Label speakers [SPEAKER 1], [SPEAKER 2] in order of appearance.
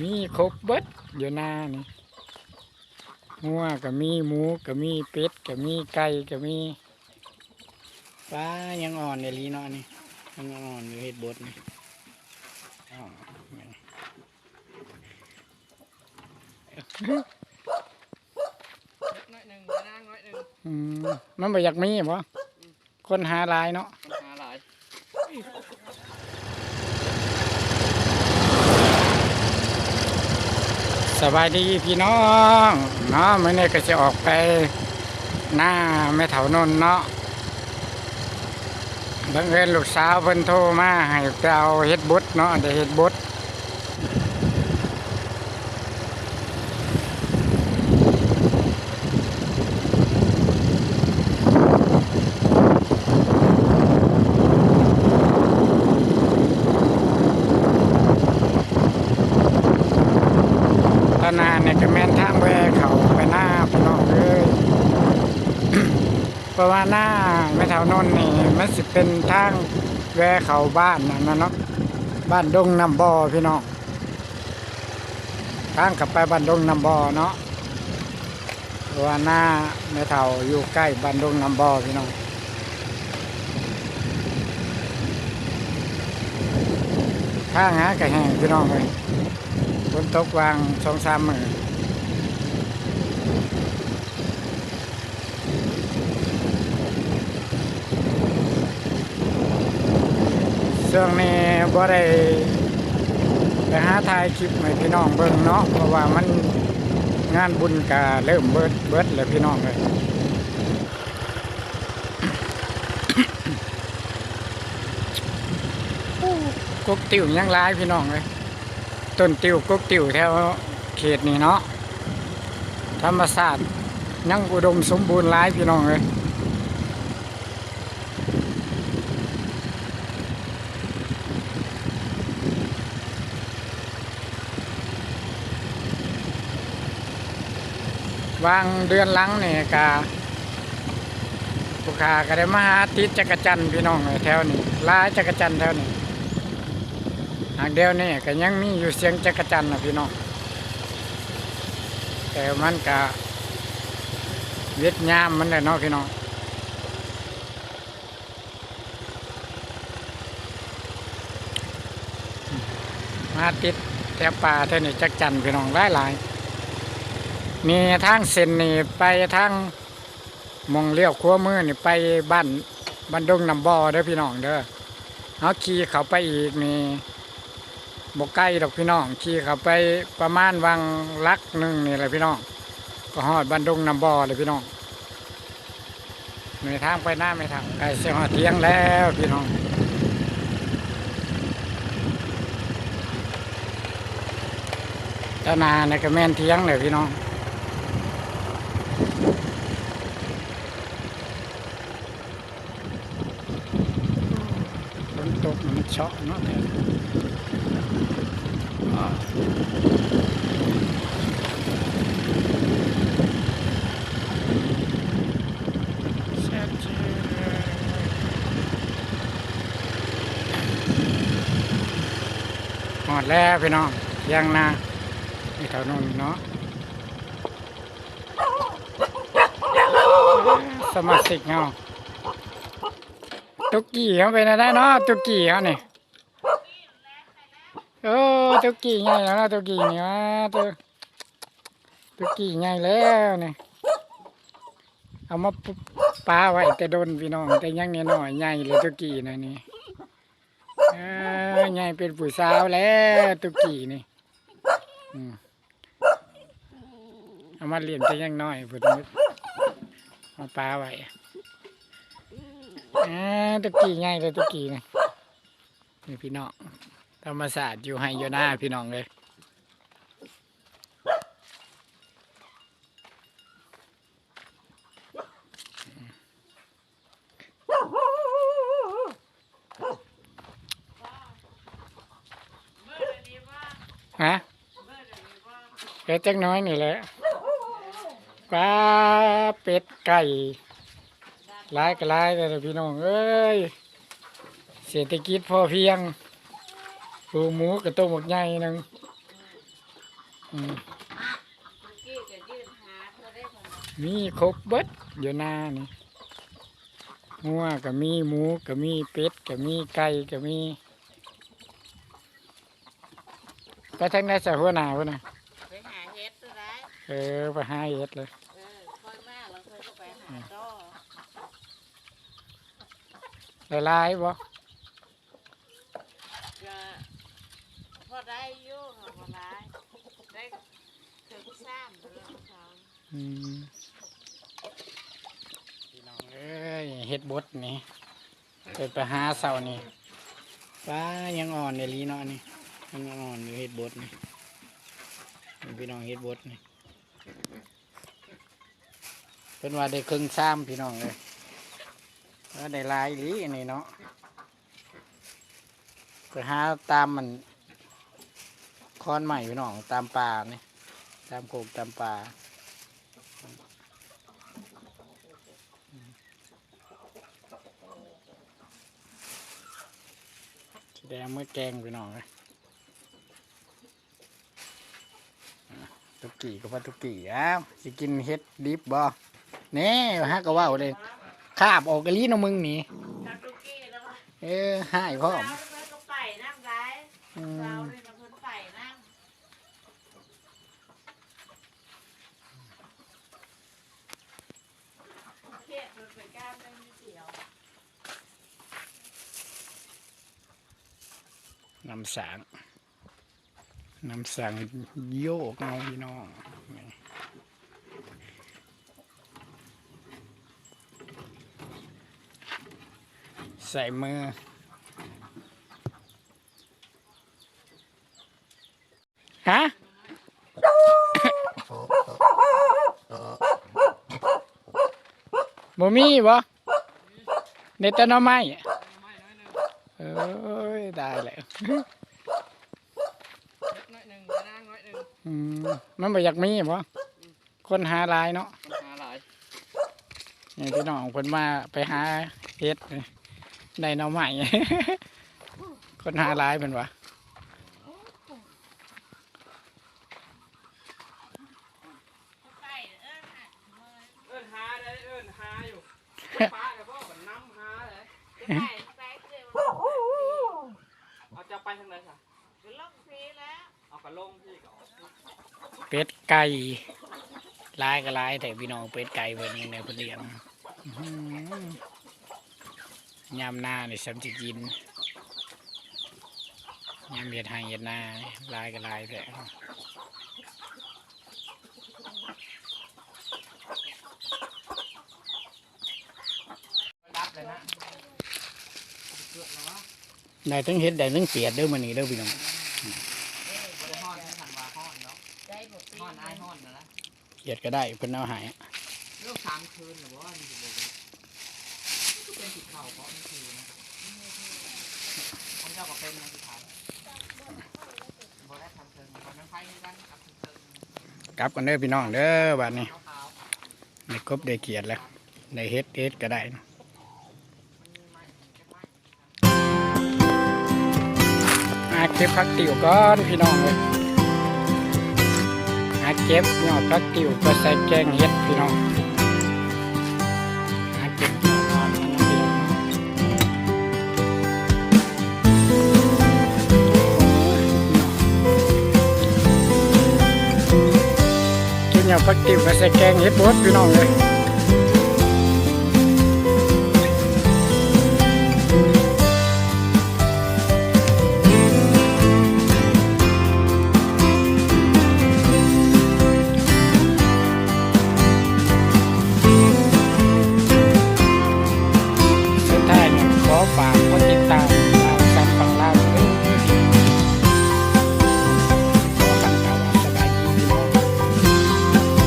[SPEAKER 1] มีครบเบิดอยู่หน้านี่หัวก็มีหมูก็มีเป็ดก็มีไก่ก็มี
[SPEAKER 2] ปลายังอ่อนเดลีเนาะนี่ยังอ่อนอยู่เห็ดบดนี่อ้าว
[SPEAKER 3] น้อยหนึ่งนางน้อยหนึ่ง
[SPEAKER 1] อืมมันบ่อยากมีบ่คนหาหลายเนาะ
[SPEAKER 3] หาหลาย
[SPEAKER 1] สบายดีพี่น้องเนาะเมื่อนี้ก็จะออกไปหน้าแม่เถานนเนาะบังเอิญลูกสาวเพิ่นโทรมาให้เอาเฮ็ดบุตรเนาะได้เฮ็ดบุตรตอนหนาเนี่ยก็แม่นทางแวเขาไปหน้าพี่น้องเอ้ย เพราะว่าหน้าแม่เฒ่านนนี่มันสิเป็นทางแวเขาบ้านนั่นนะเนาะบ้านดงน้ำบ่อพี่น้องทางกลับไปบ้านดงน้ำบ่อเนาะเพราะว่าหน้าแม่เฒ่าอยู่ใกล้บ้านดงน้ำบ่อพี่น้องทางหากระแหงพี่น้องเลยฝนตกวางสองสามมือ ช่วงนี้บ่ได้ไปหาถ่ายคลิปให้พี่น้องเบิ่งเนาะเพราะว่ามันงานบุญก็เริ่มเบิดเบิดแล้วพี่น้องเลยกุ๊กติ่วยังหลายพี่น้องเลยต้นติ่วกุ๊กติ่วแถวเขตนี้เนาะธรรมศาสตร์ยังอุดมสมบูรณ์หลายพี่น้องเลย วางเดือนหลังนี่กาผู้ค้าก็ได้มาหาติดจักรจันพี่น้องแถวนี้ลายจักรจันแถวนี้หากเดียวนี่ก็ยังมีอยู่เสียงจักรจันนะพี่น้องแต่มันก็เวียดนามมันเลยเนาะพี่น้องมาติดแถวป่าแถวนี้จักรจันพี่น้องหลายหลาย มีทางเส้นนี่ไปทางมองเลี้ยวขัวมือนี่ไปบ้านบ้านดงน้ำบ่อเด้อพี่น้องเด้อเอาขี่เขาไปอีกนี่บกใกล้ดอกพี่น้องขี่เขาไปประมาณวังลักหนึ่งนี่แหละพี่น้อง ก็ฮอดบ้านดงน้ำบ่อเลยพี่น้องมีทางไปหน้าไม่ทางไอเสียหอดเที่ยงแล้วพี่น้องเจ้านาในกระแม่นเที่ยงเลยพี่น้อง ฝนตกมันเชาะเนาะแต่อ่าแซ่บเจ้หมดแล้วพี่น้องยังนามีเท่านั้นเนาะสมาชิกเนาะ ตุกกี้เขาเป็นอะไรเนาะตุกกี้เขาเนี่ยโอ้ตุกกี้ใหญ่แล้วเนาะตุกกี้นี่วะตุตุกกี้ใหญ่แล้วเนี่ยเอามาปปลาไว้แต่โดนพี่น้องแต่ยังเนี่ยหน้อยใหญ่เลยตุกกี้นะนี่ใหญ่เป็นผู้สาวแล้วตุกกี้นี่เอามาเลี้ยงแต่ยังน้อยพุ่นเอาปลาไว้ อ่าตะกี้ง่ายเลยตะกี้นี่นี่พี่น้องธรรมศาสตร์อยู่ให้อยู่หน้าพี่น้องเลยฮะเล็กจักน้อยนี่แหละปลาเป็ดไก่ หลายก็หลายแต่ละพี่น้องเอ้ยเศรษฐกิจพอเพียงปูหมูกับต้มหมกใหญ่หนึงอืม
[SPEAKER 3] เมื่อกี้ก็ยืนหาเธอได้ผล
[SPEAKER 1] มีครบเบิดอยู่หน้านี่หัวก็มีหมูก็มีเป็ดก็มีไก่ก็มีไปทางไหนจะหัวหน้าพุ่นน่ะ
[SPEAKER 3] ไปหาเฮ็ดตัวได้
[SPEAKER 1] เออไปหาเฮ็ดเลย
[SPEAKER 3] เออค่อยมากแล้วค่อยก็ไปหาจ้อ
[SPEAKER 1] หลายๆบ่
[SPEAKER 3] ก็พอได้อยู่ค่ะพอได้ได้ถึงสามเดือนเขา
[SPEAKER 1] อืมพี่น้องเอ้ยเฮ็ดบดนี่เปิดไปหาเสานี่
[SPEAKER 2] ป้ายังอ่อนเดลีเนาะนี่ยังอ่อนอยู่เฮ็ดบดนี่พี่น้องเฮ็ดบดนี่เป็นว่าได้ครึ่งซ้ำพี่น้องเลย ว่าได้ลายหลีอันนี้เนาะไปหาตามมันคอนใหม่พี่น้องตามป่านี่ตามโขกตามป่าแดงเมื่อแกงไปหน่องเลยตุกี้ก็ว่าตุกี้อ้าวสิกินเฮ็ดดิบบ่แน่ฮะก็ว่าเลย คาบออกกะลีเนาะมึงนี่
[SPEAKER 3] จับตุกี้แล้วว่า
[SPEAKER 1] เออหายพ่อม
[SPEAKER 3] เราเลยก็ไปนั่งได้
[SPEAKER 1] อื
[SPEAKER 3] เรา
[SPEAKER 1] ม
[SPEAKER 3] เลยนะเพิ่นไปนั่งเครียดมันเป็นกล้ามได้นิดเดียว
[SPEAKER 1] น้ำสางน้ำสางโยกเอาพี่น้องนี่ ใส่มือ ฮะ บ่มีบ่เด็ดแต่หน้อไม้เอ้ยได้แล้ว
[SPEAKER 2] น้อยหนึ่งจะนั่งน้อยหนึ่ง
[SPEAKER 1] อืมมันบ่อยากมีบ่คนหาหลายเนาะ
[SPEAKER 2] หาหลาย
[SPEAKER 1] นี่พี่น้องเพิ่นมาไปหาเฮ็ดนี่ได้ หน้อไม้คนหาหลายเพิ่นว่า
[SPEAKER 3] ไปเอิ้นอะเมื่อย
[SPEAKER 2] เอิ้นหาได้เอิ้นหาอยู่ป้าแล้วก็เหมือนน้ำหาเลย
[SPEAKER 3] จะไปไปเดี๋ยวเรา
[SPEAKER 2] เอาจะไปทางไหนสะ
[SPEAKER 3] ไปลงฟรีแล้ว
[SPEAKER 2] เอากระลงพี่ก็
[SPEAKER 1] เป็ดไก่หลายก็หลายแต่พี่น้องเป็ดไก่เพิ่นนี่ในเพิ่นเลี้ยงอื้อหือ ยามหน้านี่สำสิกินยามเฮ็ดให้เฮ็ดนาหลายก็หลายแต่
[SPEAKER 2] รับเลยนะ
[SPEAKER 1] ได้ทั้งเฮ็ดได้ทั้งเปียดเด้อมื้อนี้เด้อพี่น้อง
[SPEAKER 2] บริห้อนให้หันว่าห้อนเนาะ
[SPEAKER 3] ได้หมด
[SPEAKER 2] ห้อนไอายห้อนนะละ
[SPEAKER 1] เปียดก็ได้เพิ่นเอาให้
[SPEAKER 2] เรื่องสามคืนหรือว่านี่จะบอกเลยก็เป็นสิบเข่าเพราะมันคือนะผมเจ้าก็เป็นนะสิบเข่าบ่ได้ทำเชิงบ่ได้ไฟกันกับเชิง
[SPEAKER 1] กลับกันเด้อพี่น้องเด้อบัดนี้
[SPEAKER 2] ขาว
[SPEAKER 1] ได้ครบได้เกียรติแล้วได้เฮ็ดเฮ็ดก็ได้นะอาเก็บผักติวก่อนพี่น้องเลยอาเก็บยอดผักติวก็ใส่แกงเฮ็ดพี่น้อง ผักติวกับใส่แกงเฮ็ดบดพี่น้องเลย